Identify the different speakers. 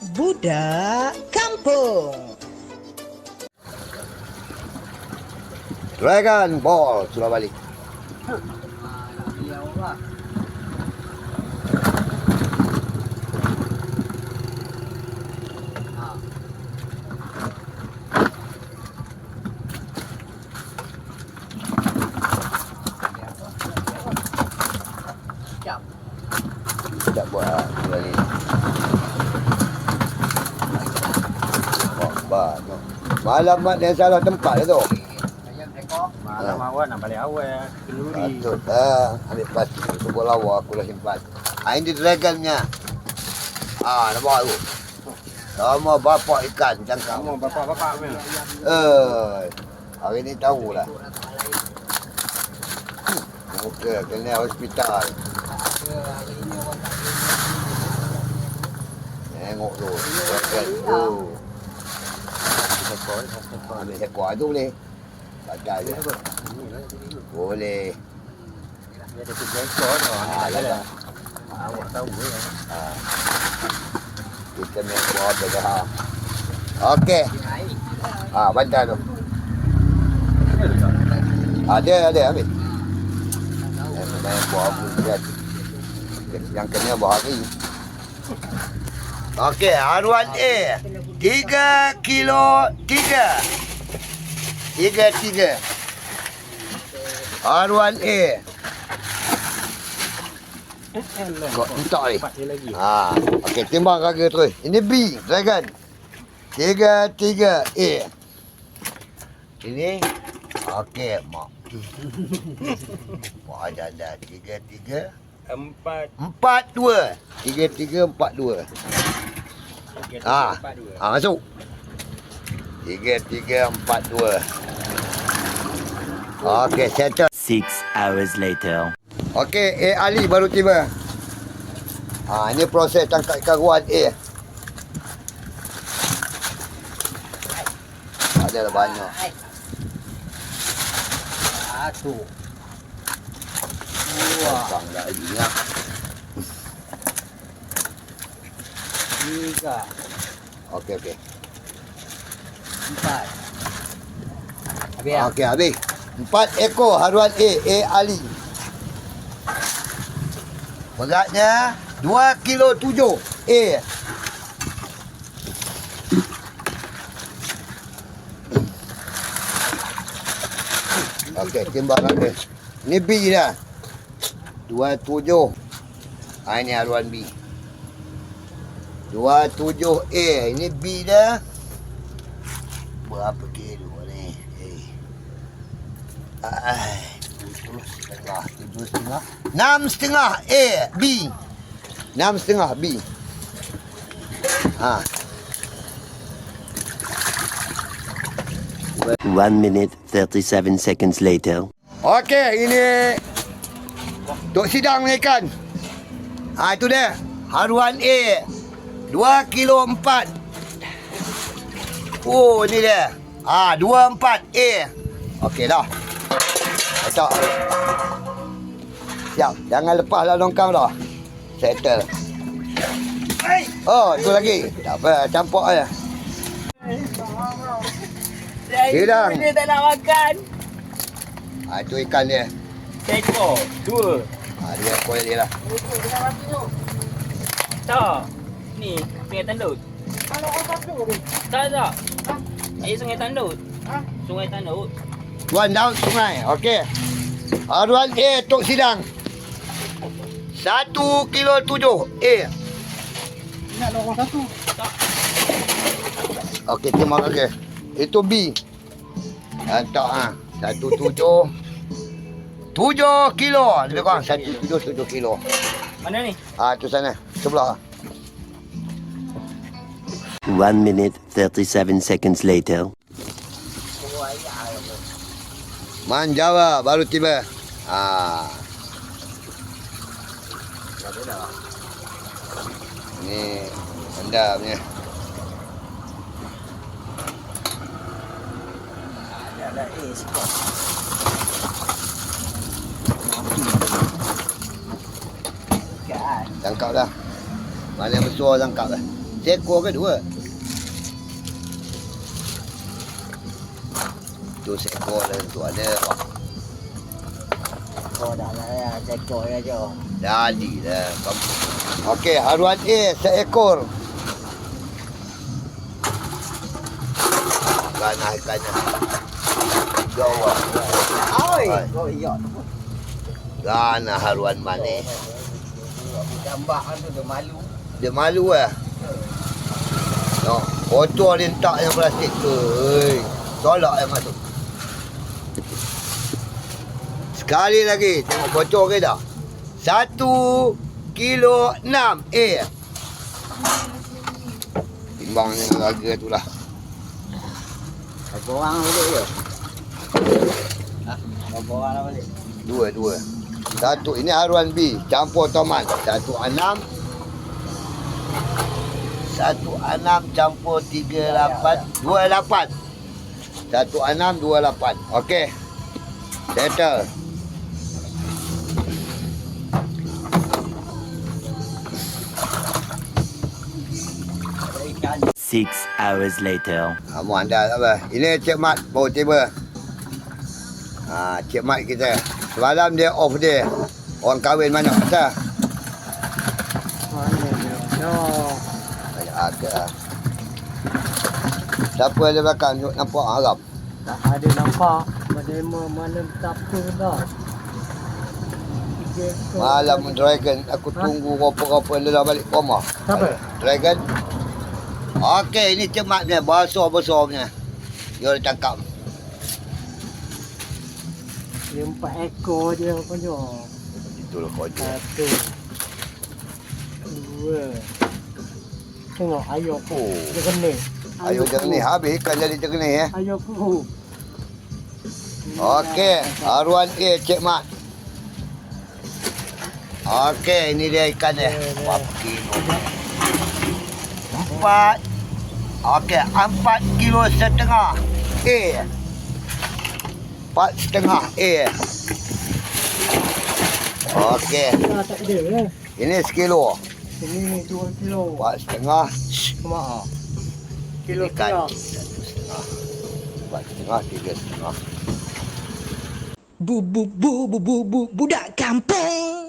Speaker 1: Budak Kampung.
Speaker 2: Dragon Ball sudah balik. Tak buat lah balik. Banyak. Malam mat dia salah tempat dia tu.
Speaker 3: Malam awal nak balik awal Keluri
Speaker 2: Patut lah. Ambil plastik sebut lawa aku dah simpan. Ha, ini dragonnya. Ah, nampak tu. Sama bapak ikan cangkang.
Speaker 3: Kamu bapak-bapak
Speaker 2: Eh, hari ni tahulah. Muka kena hospital. Tengok tu. Dragon tu. Ambil seekor tu boleh. Pakai je. Boleh.
Speaker 3: Dia ada tiga ekor tu
Speaker 2: Ah,
Speaker 3: Tak ada
Speaker 2: lah.
Speaker 3: Awak tahu ya
Speaker 2: Kita main buah bergerak. Okey. Ah, bantal tu. Ada, ada, ambil. Eh, main buah bergerak. Yang kena buah hari. Okey, haruan A. Tiga kilo tiga. Tiga, tiga. Haruan A. Kau entah ni. Ha, okey timbang harga terus. Ini B, Dragon. Tiga, tiga, A. Ini, okey, mak. Wah, ada ada. Tiga, tiga,
Speaker 3: Empat
Speaker 2: empat, dua. Tiga, tiga, empat, dua.
Speaker 3: Tiga,
Speaker 2: Ah.
Speaker 3: Empat dua
Speaker 2: Ha, masuk. Tiga, tiga, empat, dua. Okey, settle.
Speaker 4: Six hours later.
Speaker 2: Okey, A Ali baru tiba. Ha, ini proses tangkap ikan ruan A. Ada lah banyak.
Speaker 3: Satu
Speaker 2: Tangkap dah ingat.
Speaker 3: Tiga
Speaker 2: Okey, okey.
Speaker 3: Empat Habis ya?
Speaker 2: Okey, habis. Empat ekor haruan A, A Ali. Beratnya 2 kilo 7 A. Okey, timbang ada. Ni B dah. 27. Ha, ini haruan B. 27A. Ini B dah. Berapa kilo ni? Eh. Ai, tujuh setengah, tujuh setengah. Enam setengah A, B. Enam setengah B. Ha.
Speaker 4: One minute, 37 seconds later.
Speaker 2: Okey, ini Tok Sidang ni ikan. Ha, itu dia. Haruan A. 2 kilo 4. Oh, ni dia. Ha, 24 A. Okey dah. Letak. Siap. Jangan lepas lah longkang dah. Settle. Oh, itu lagi. Tak apa, campur je. Sidang.
Speaker 5: Dia tak nak makan.
Speaker 2: Ha, itu ikan dia.
Speaker 3: Ekor Dua
Speaker 2: Ha, dia koyak dia lah.
Speaker 5: Tak. Ni, sungai tandut. Tak, tak. Air sungai tandut. Sungai tandut.
Speaker 2: Tuan daun sungai. Okey. Haruan A Tok Sidang. Satu kilo tujuh. A.
Speaker 3: Nak lorong satu
Speaker 2: Okey, terima kasih. Itu B. Hantar ha. Satu tujuh. Tujuh kilo. Lebih kurang. Satu tujuh, tujuh kilo.
Speaker 5: Mana ni?
Speaker 2: Ha, tu sana. Sebelah.
Speaker 4: One minute, 37 seconds later.
Speaker 2: Manjawa baru tiba. Ah. Ha. Ni anda punya.
Speaker 3: Ada
Speaker 2: dah. Mana yang besar tangkap dah. Seekor ke dua? Tu seekor lah tu ada.
Speaker 3: Kau dah lah ya, cekor ya je.
Speaker 2: Jadi dah. Okey, haruan A seekor. Kanah kanah. Jawa.
Speaker 3: Oi,
Speaker 2: Oi.
Speaker 3: kau iya.
Speaker 2: Kanah haruan.
Speaker 3: Gambar kan tu dia malu.
Speaker 2: Dia malu lah. No, kotor dia letak yang plastik tu. Hei. Tolak yang masuk. Sekali lagi. Tengok bocor ke dah. Satu kilo enam. Eh. Timbang dengan harga tu lah.
Speaker 3: Berapa orang balik je? Ha? Berapa orang lah balik?
Speaker 2: Dua, dua. Satu, ini haruan B. Campur tomat. Satu enam. Satu enam campur tiga lapan. Dua lapan. Satu enam, dua lapan. Okey. Settle.
Speaker 4: Six hours later.
Speaker 2: Kamu anda apa? Ini Cik Mat baru tiba. Ha, Cik Mat kita. Semalam dia off dia. Orang kahwin mana? Masa?
Speaker 3: Mana dia? No.
Speaker 2: Harga. Siapa ada belakang? Tengok Nampak haram.
Speaker 3: Tak ada nampak. Mana mana tak apa dah.
Speaker 2: Malam Dragon. Aku tunggu rupa-rupa dia dah balik rumah.
Speaker 3: Siapa?
Speaker 2: Dragon. Okey, ini dia. Besar-besar punya. Dia dah cakap.
Speaker 3: Dia empat ekor je punya.
Speaker 2: Itulah kau je.
Speaker 3: Satu. Dua. Tengok ayam pun.
Speaker 2: Oh.
Speaker 3: Dia kena.
Speaker 2: Ayo ni. Habis ikan jadi ni eh.
Speaker 3: Ayam pun.
Speaker 2: Okey, haruan A Cik Mat. Okey, ini dia ikan dia. Empat kilo. Empat. Okey, empat kilo setengah. A. Empat setengah A. Okey,
Speaker 3: eh.
Speaker 2: ini sekilo.
Speaker 3: Ini dua kilo.
Speaker 2: Empat setengah.
Speaker 3: Maaf. Kilo
Speaker 2: Ikan.
Speaker 3: kilo.
Speaker 2: Satu setengah. Empat setengah, tiga setengah.
Speaker 1: Bu bu bu bu bu bu budak kampung.